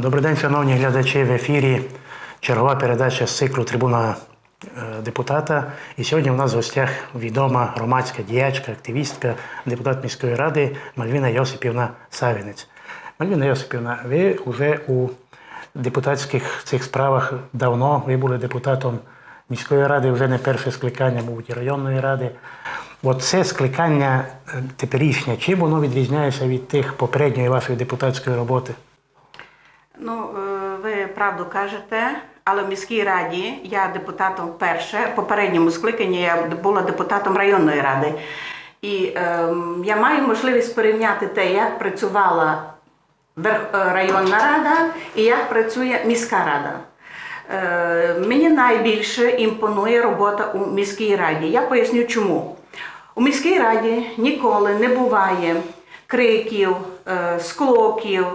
Добрий день, шановні глядачі. В ефірі чергова передача з циклу Трибуна е, депутата. І сьогодні у нас в гостях відома громадська діячка, активістка, депутат міської ради Мальвіна Йосипівна Савінець. Мальвіна Йосипівна, ви вже у депутатських цих справах давно. Ви були депутатом міської ради, вже не перше скликання, мабуть, і районної ради. От це скликання е, теперішнє, чим воно відрізняється від тих попередньої вашої депутатської роботи? Ну, е, ви правду кажете, але в міській раді я депутатом вперше, в попередньому скликанні я була депутатом районної ради. І ем, я маю можливість порівняти те, як працювала е, районна рада і як працює міська рада. Е, мені найбільше імпонує робота у міській раді. Я поясню чому. У міській раді ніколи не буває криків, е, склоків,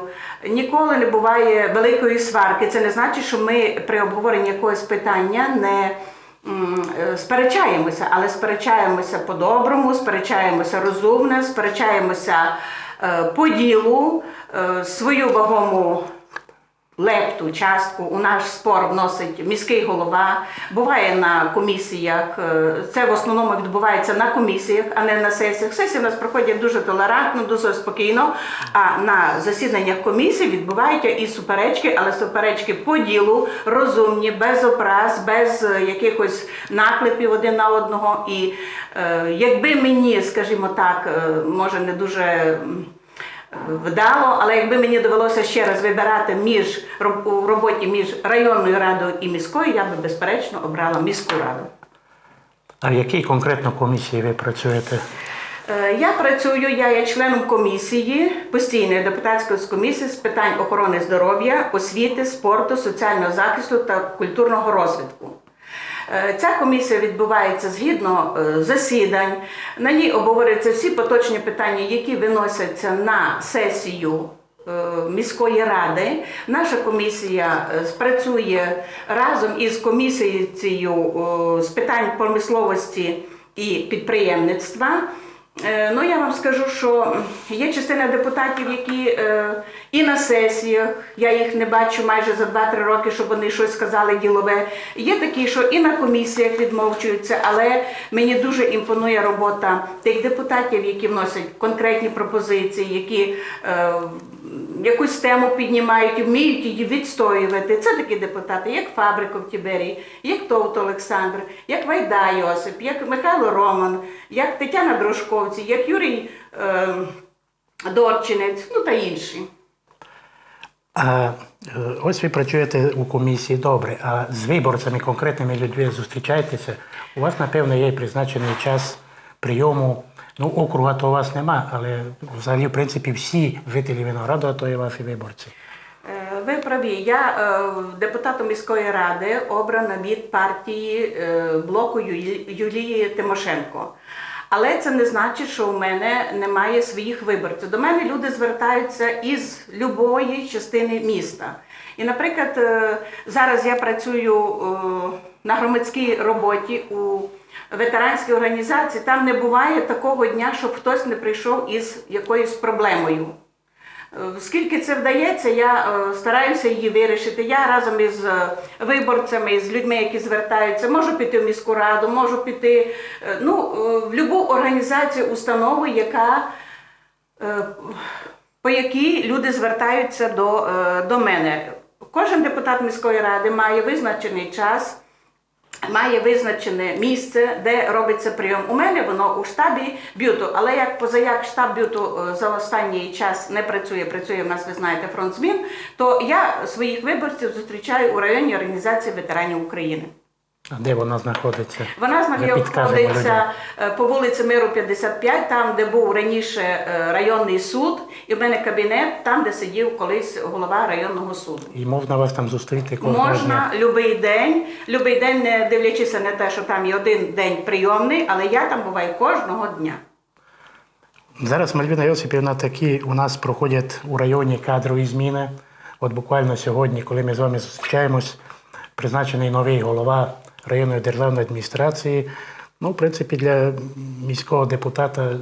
ніколи не буває великої сварки. Це не значить, що ми при обговоренні якогось питання не е, сперечаємося, але сперечаємося по-доброму, сперечаємося розумно, сперечаємося е, по ділу, е, свою вагому лепту, частку у наш спор вносить міський голова. Буває на комісіях. е, Це в основному відбувається на комісіях, а не на сесіях. Сесії у нас проходять дуже толерантно, дуже спокійно. А на засіданнях комісії відбуваються і суперечки, але суперечки по ділу, розумні, без образ, без е, якихось наклепів один на одного. І е, якби мені, скажімо так, е, може не дуже. Вдало, але якби мені довелося ще раз вибирати між у роботі між районною радою і міською, я би безперечно обрала міську раду. А в якій конкретно комісії ви працюєте? Е, Я працюю, я є членом комісії, постійної депутатської комісії з питань охорони здоров'я, освіти, спорту, соціального захисту та культурного розвитку. Е, Ця комісія відбувається згідно е, засідань. На ній обговорюються всі поточні питання, які виносяться на сесію е, міської ради. Наша комісія спрацює разом із комісією з питань промисловості і підприємництва. Ну, я вам скажу, що є частина депутатів, які і на сесіях, я їх не бачу майже за 2-3 роки, щоб вони щось сказали ділове. Є такі, що і на комісіях відмовчуються, але мені дуже імпонує робота тих депутатів, які вносять конкретні пропозиції, які е, якусь тему піднімають вміють її відстоювати. Це такі депутати, як Фабриков Тіберій, як Товт Олександр, як Вайда Йосип, як Михайло Роман, як Тетяна Дружковці, як Юрій е, Дорчинець, ну та інші. А е, ось ви працюєте у комісії добре, а з виборцями, конкретними людьми зустрічаєтеся. У вас, напевно, є призначений час прийому. Ну, округа то у вас нема, але взагалі, в принципі, всі жителі Винограду, то є ваші виборці. Е, Ви праві. Я е, депутатом міської ради обрана від партії блоку Юлії Тимошенко. Але це не значить, що у мене немає своїх виборців. До мене люди звертаються із любої частини міста. І, наприклад, е, зараз я працюю е, на громадській роботі у ветеранській організації. Там не буває такого дня, щоб хтось не прийшов із якоюсь проблемою. Е, Скільки це вдається, я е, стараюся її вирішити. Я разом із е, виборцями, з людьми, які звертаються, можу піти в міську раду, можу піти ну, в будь-яку організацію, установу, яка, по якій люди звертаються до, до мене. Кожен депутат міської ради має визначений час. Має визначене місце, де робиться прийом. У мене воно у штабі б'юту, але як позаяк штаб б'юту е, за останній час не працює, працює в нас, ви знаєте, фронт змін, то я своїх виборців зустрічаю у районі організації ветеранів України. А де вона знаходиться? Вона знаходиться е, по вулиці Миру 55, там, де був раніше е, районний суд, і в мене кабінет, там, де сидів колись голова районного суду. І можна вас там зустріти кожного дня. Можна любий день, любий день, не дивлячись на те, що там є один день прийомний, але я там буваю кожного дня. Зараз Мальвіна Йосипівна такі у нас проходять у районі кадрові зміни. От буквально сьогодні, коли ми з вами зустрічаємось, призначений новий голова районної державної адміністрації. Ну, в принципі, для міського депутата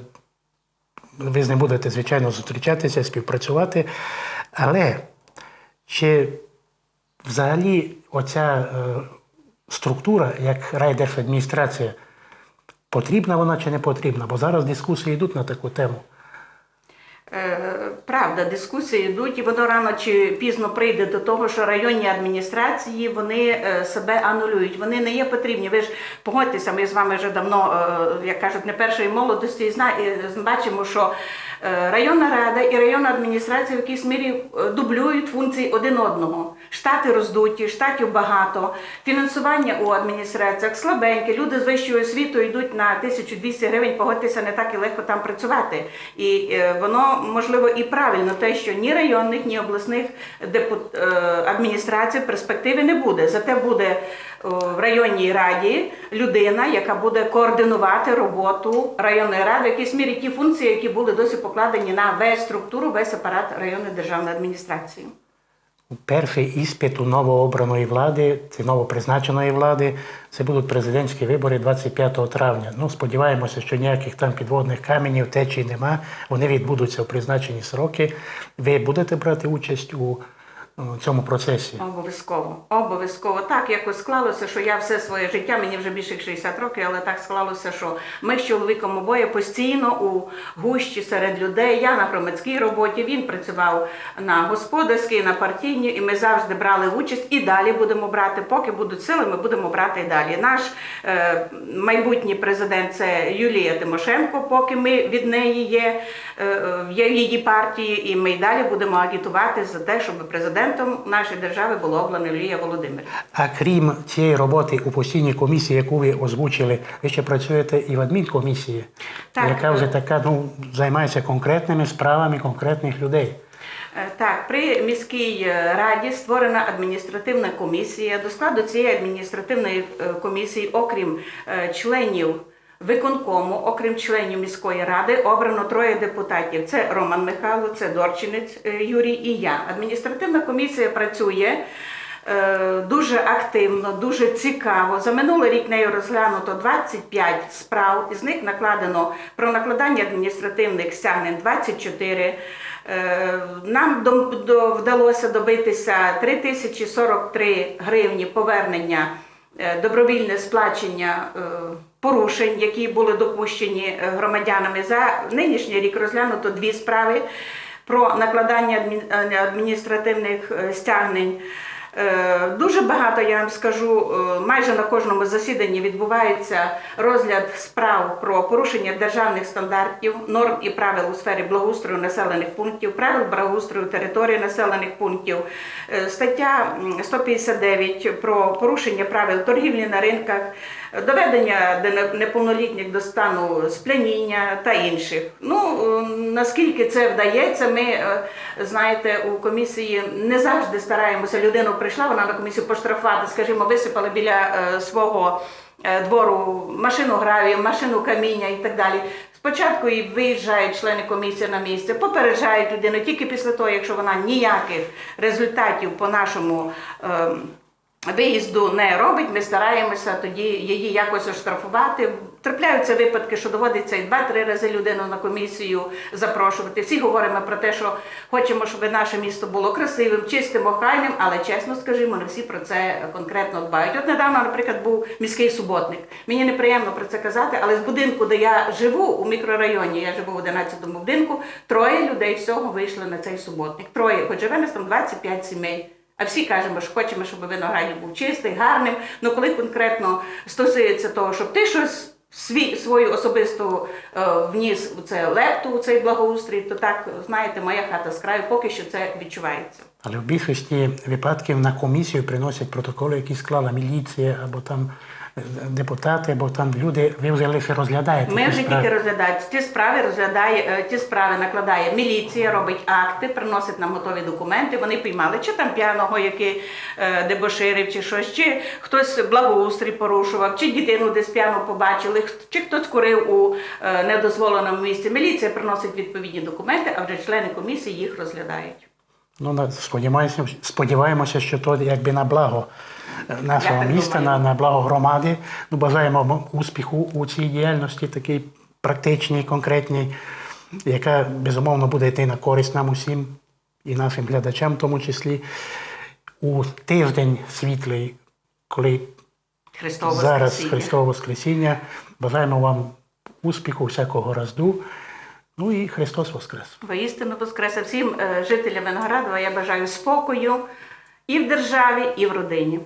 ви з ним будете, звичайно, зустрічатися, співпрацювати. Але Чи взагалі оця е, структура, як райдержадміністрація, потрібна вона чи не потрібна? Бо зараз дискусії йдуть на таку тему. Правда, дискусії йдуть, і воно рано чи пізно прийде до того, що районні адміністрації вони е, себе анулюють. Вони не є потрібні. Ви ж погодьтеся, ми з вами вже давно, е, як кажуть, не першої молодості, і зна- бачимо, що е, районна рада і районна адміністрація в якійсь мірі дублюють функції один одного. Штати роздуті, штатів багато, фінансування у адміністраціях слабеньке. Люди з вищою освітою йдуть на 1200 гривень. Погодьтеся, не так і легко там працювати. І е, воно можливо і правильно, те, що ні районних, ні обласних депут... е, адміністрацій в перспективі не буде. Зате буде в районній раді людина, яка буде координувати роботу районної ради, в якійсь мірі ті функції, які були досі покладені на весь структуру, весь апарат районної державної адміністрації. Перший іспит у новообраної влади, це новопризначеної влади, це будуть президентські вибори 25 травня. Ну, сподіваємося, що ніяких там підводних каменів, течій нема. Вони відбудуться в призначені сроки. Ви будете брати участь у е, цьому процесі? Обов'язково, обов'язково. Так якось склалося, що я все своє життя, мені вже більше 60 років, але так склалося, що ми з чоловіком обоє постійно у гущі серед людей. Я на громадській роботі, він працював на господарській, на партійній, і ми завжди брали участь і далі будемо брати. Поки будуть сили, ми будемо брати і далі. Наш е, майбутній президент це Юлія Тимошенко, поки ми від неї є, е, е, є в її партії, і ми й далі будемо агітувати за те, щоб президентом нашої держави було обрано Юлія Володимир. А крім цієї роботи у постійній комісії, яку ви озвучили, ви ще працюєте і в адмінкомісії, Так. яка вже така ну, займається конкретними справами конкретних людей. Е, Так, при міській е, раді створена адміністративна комісія. До складу цієї адміністративної е, комісії, окрім членів виконкому, окрім членів міської ради, обрано троє депутатів: це Роман Михайло, це Дорчинець е, Юрій і я. Адміністративна комісія працює. е, Дуже активно, дуже цікаво. За минулий рік нею розглянуто 25 справ, із них накладено про накладання адміністративних стягнень 24. Е, Нам вдалося добитися 3043 гривні повернення, добровільне сплачення порушень, які були допущені е, громадянами. За нинішній рік розглянуто дві справи про накладання е, адміністративних е, стягнень. Дуже багато я вам скажу. Майже на кожному засіданні відбувається розгляд справ про порушення державних стандартів, норм і правил у сфері благоустрою населених пунктів, правил благоустрою території населених пунктів. Стаття 159 про порушення правил торгівлі на ринках, доведення неповнолітніх до стану спляніння та інших. Ну е, наскільки це вдається, ми е, знаєте, у комісії не завжди стараємося. Людину прийшла, вона на комісію поштрафувати, скажімо, висипали біля е, свого е, двору машину гравію, машину каміння і так далі. Спочатку і виїжджають члени комісії на місце, попереджають людину тільки після того, якщо вона ніяких результатів по нашому. ем, Виїзду не робить, ми стараємося тоді її якось оштрафувати. Трапляються випадки, що доводиться і два-три рази людину на комісію запрошувати. Всі говоримо про те, що хочемо, щоб наше місто було красивим, чистим, охайним, але чесно скажімо, не всі про це конкретно дбають. От недавно, наприклад, був міський суботник. Мені неприємно про це казати, але з будинку, де я живу, у мікрорайоні, я живу в 11-му будинку, троє людей всього вийшли на цей суботник. Троє, хоч живе нас там 25 сімей. А всі кажемо, що хочемо, щоб виноградник був чистий, гарним. Ну коли конкретно стосується того, щоб ти щось свій, свою особисту е, вніс у це лепту, у цей благоустрій, то так, знаєте, моя хата з краю, поки що це відчувається. Але в більшості випадків на комісію приносять протоколи, які склала міліція або там депутати, або там люди. Ви вже лише розглядаєте. Ми вже тільки розглядаємо ті справи, розглядає е, ті справи, накладає міліція, робить акти, приносить нам готові документи. Вони піймали чи там п'яного, який е, дебоширив, чи щось, чи хтось благоустрій порушував, чи дитину десь п'яно побачили, чи хтось курив у е, недозволеному місці. Міліція приносить відповідні документи, а вже члени комісії їх розглядають. Ну, сподіваємося, сподіваємося, що то якби на благо нашого міста, на, на благо громади. Ну, бажаємо вам успіху у цій діяльності, такій практичній, конкретній, яка безумовно буде йти на користь нам усім. і нашим глядачам, в тому числі, у тиждень світлий, коли Христово зараз. Христове Воскресіння. Бажаємо вам успіху, всякого разду. Ну і Христос Воскрес! Воістину Воскресе всім е, жителям Виноградова я бажаю спокою і в державі, і в родині.